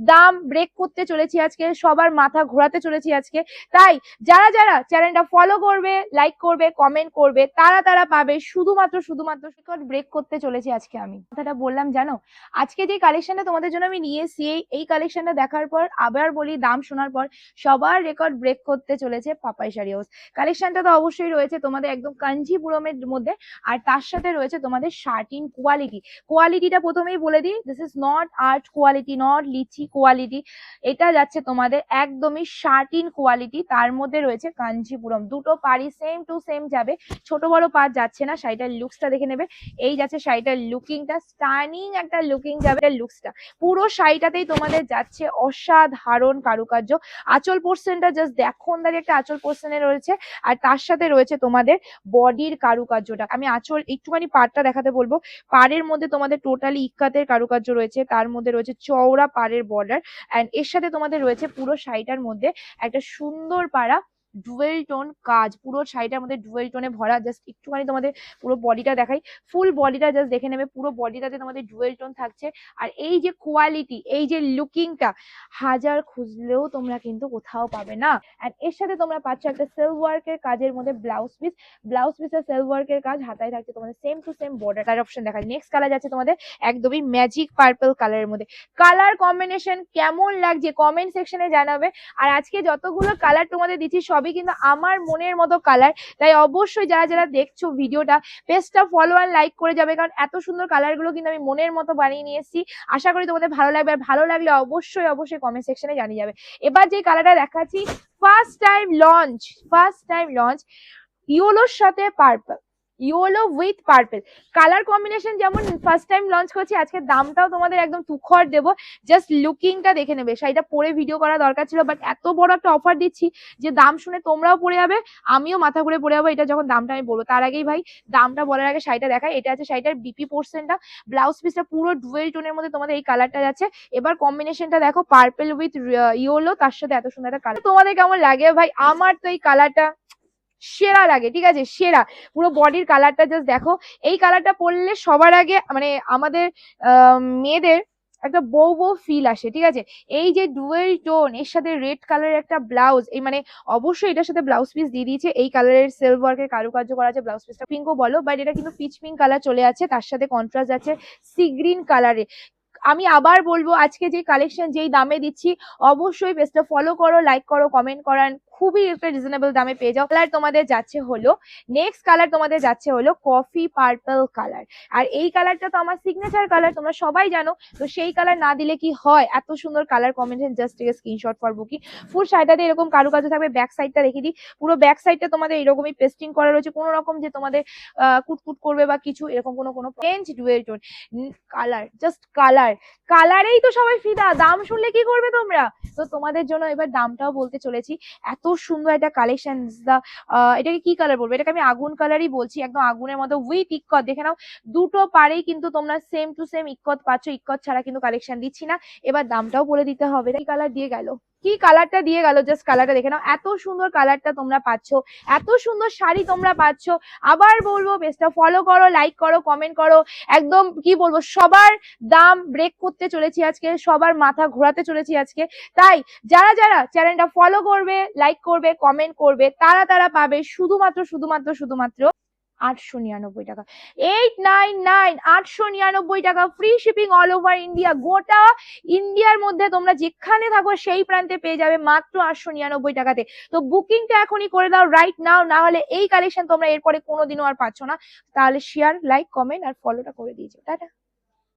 দাম ব্রেক করতে চলেছি আজকে, সবার মাথা ঘোরাতে চলেছি আজকে। তাই যারা যারা চ্যানেলটা ফলো করবে লাইক করবে কমেন্ট করবে, তারা তারা পাবে শুধুমাত্র শুধুমাত্র রেকর্ড ব্রেক করতে চলেছি আজকে আমি। কথাটা বললাম, জানো? আজকে যে কালেকশনটা তোমাদের জন্য আমি নিয়ে এসেছি, এই- এই কালেকশনটা দেখার পর, আবার বলি দাম শোনার পর, সবার রেকর্ড ব্রেক করতে চলেছে পাপাই শাড়ি হাউস কালেকশনটা তো অবশ্যই রয়েছে তোমাদের একদম কাঞ্জিপুরমের মধ্যে, আর তার সাথে রয়েছে তোমাদের শার্টিন কোয়ালিটি কোয়ালিটিটা প্রথমেই বলে দিই this is not art quality not lychee quality এটা যাচ্ছে তোমাদের একদমই শার্টিন কোয়ালিটি তার মধ্যে রয়েছে কাঞ্জিপুরম। দুটো পাড়ি সেম টু সেম যাবে। ছোট বড় পার যাচ্ছে না, শাড়িটার লুকসটা দেখে নেবে। এই যাচ্ছে শাড়িটার লুকিংটা স্টানিং একটা লুকিং যাবে লুকসটা পুরো শাড়িটাতেই তোমাদের যাচ্ছে অসাধারণ কারুকার্য। আঁচল পোর্শনটা জাস্ট দেখো দাঁড়িয়ে একটা আঁচল পোর্শনে রয়েছে, আর তার সাথে রয়েছে তোমাদের বডির কারুকার্যটা। আমি আঁচল, একটুখানি পাড়টা দেখাতে বলব। পাড়ের মধ্যে তোমাদের টোটালি ইক্কাতের কারুকার্য রয়েছে, তার মধ্যে রয়েছে চওড়া পাড়ের বর্ডার এন্ড এর সাথে তোমাদের রয়েছে পুরো শাড়িটার মধ্যে একটা সুন্দর পাড়া। ডুয়েল টোন কাজ, পুরো শাড়িটার মধ্যে ডুয়েল টোনে ভরা জাস্ট একটুখানি তোমাদের পুরো বডিটা দেখাই। ফুল বডিটা জাস্ট দেখে নেবে, পুরো বডিটাতে তোমাদের ডুয়েল টোন থাকছে। আর এই যে কোয়ালিটি এই যে লুকিংটা হাজার খুঁজলেও তোমরা কিন্তু কোথাও পাবে না। অ্যান্ড এর সাথে তোমরা পাচ্ছ একটা সেলফ ওয়ার্কের কাজের মধ্যে ব্লাউজ পিস ব্লাউজ পিস পিসের সেলফ ওয়ার্কের কাজ হাতায় থাকছে তোমাদের same to same border option দেখা নেক্সট কালার যাচ্ছে তোমাদের একদমই ম্যাজিক পার্পল কালারের মধ্যে। কালার কম্বিনেশন কেমন লাগছে? কমেন্ট সেকশনে জানাবে। আর আজকে যতগুলো কালার তোমাদের দিচ্ছি, সবই কিন্তু আমার মনের মতো কালার তাই অবশ্যই যারা যারা দেখছ ভিডিওটা পেজটা ফলো আর লাইক করে যাবে। কারণ এত সুন্দর কালারগুলো কিন্তু আমি মনের মতো বানিয়ে নিয়ে এসেছি। আশা করি তোমাদের ভালো লাগবে। আর ভালো লাগলে অবশ্যই অবশ্যই কমেন্ট সেকশনে জানিয়ে যাবে। এবার যে কালারটা দেখাচ্ছি first time launch first time launch ইয়োলোর সাথে purple yellow with purple colour combination যেমন ফার্স্ট টাইম লঞ্চ করছি আজকে দামটাও তোমাদের একদম তুখর দেবো। জাস্ট লুকিংটা দেখে নেবে। শাড়িটা পরে ভিডিও করা দরকার ছিল বাট এত বড় একটা অফার দিচ্ছি যে দাম শুনে তোমরাও পড়ে যাবে, আমিও মাথা ঘুরে পড়ে যাব, এটা যখন দামটা আমি বলব। তার আগেই ভাই, দামটা বলার আগে শাড়িটা দেখাই। এটা আছে শাড়িটার বিপি পোর্শনটা ব্লাউজ পিসটা পুরো ডুয়েল টোনের মধ্যে তোমাদের এই কালারটা যাচ্ছে। এবার কম্বিনেশনটা দেখো পার্পেল উইথ ইয়োলো তার সাথে এত সুন্দর একটা কালার তোমাদের কেমন লাগে ভাই? আমার তো এই কালারটা সেরা লাগে, ঠিক আছে? সেরা। পুরো বডির কালারটা জাস্ট দেখো। এই কালারটা পরলে সবার আগে মানে আমাদের মেয়েদের একটা বউ বউ ফিল আসে, ঠিক আছে? এই যে ডুয়েল টোন এর সাথে রেড কালারের একটা ব্লাউজ এই মানে অবশ্যই এটার সাথে ব্লাউজ পিস দিয়ে দিয়েছে। এই কালারের সেলফ ওয়ার্কের কারুকার্য করা আছে ব্লাউজ পিসটা পিঙ্কও বলো বাট এটা কিন্তু পিচ পিঙ্ক কালার চলে আছে, তার সাথে কন্ট্রাস্ট আছে সি গ্রিন কালারে আমি আবার বলব, আজকে যে কালেকশন যেই দামে দিচ্ছি, অবশ্যই পেজটা ফলো করো লাইক করো কমেন্ট করান খুবই একটা রিজনেবল দামে পেয়ে যাও। কালার তোমাদের যাচ্ছে হলো নেক্সট কালার তোমাদের যাচ্ছে হলো কফি পার্পল কালার আর এই কালারটা তো আমার সিগনেচার কালার তোমরা সবাই জানো। তো সেই কালার না দিলে কি হয়? এত সুন্দর colour combination just take screenshot for booking full শাড়িটাতে এরকম কারুকাজ থাকবে ব্যাক সাইডটা রেখে দিই। পুরো ব্যাক সাইডটা তোমাদের এরকমই পেস্টিং করা রয়েছে। কোনো রকম যে তোমাদের কুটকুট করবে বা কিছু, এরকম কোনো কোনো change dual tone colour just colour কালারেই তো সবাই ফিদা। দাম শুনলে কি করবে তোমরা? তো তোমাদের জন্য এবার দামটাও বলতে চলেছি। এত সুন্দর একটা কালেকশন এটাকে কি কালার বলব? এটাকে আমি আগুন কালারই বলছি, একদম আগুনের মতো উইথ ইক্কত। দেখে নাও, দুটো পারেই কিন্তু তোমরা সেম টু সেম ইক্কত পাচ্ছ, ইক্কত ছাড়া কিন্তু কালেকশন দিচ্ছি না। এবার দামটাও বলে দিতে হবে। কালার দিয়ে গেল। কি কালারটা দিয়ে গেল? জাস্ট কালারটা দেখে নাও। এত সুন্দর কালারটা তোমরা পাচ্ছ। এত সুন্দর শাড়ি তোমরা পাচ্ছ। আবার বলব পেজটা ফলো করো লাইক করো কমেন্ট করো। একদম, কি বলব, সবার দাম ব্রেক করতে চলেছি আজকে। সবার মাথা ঘোরাতে চলেছি আজকে। তাই, যারা যারা চ্যানেলটা ফলো করবে লাইক করবে কমেন্ট করবে, তারা তারা পাবে শুধুমাত্র শুধুমাত্র শুধুমাত্র আটশো নিরানব্বই টাকা। এইট নাইন নাইন আটশো নিরানব্বই টাকা free shipping all over India গোটা ইন্ডিয়ার মধ্যে তোমরা যেখানে থাকো সেই প্রান্তে পেয়ে যাবে মাত্র আটশো নিরানব্বই টাকাতে। তো বুকিংটা এখনই করে দাও রাইট নাও না হলে এই কালেকশন তোমরা এরপরে কোনোদিনও আর পাচ্ছ না। তাহলে শেয়ার লাইক কমেন্ট আর ফলোটা করে দিয়েছ টাটা।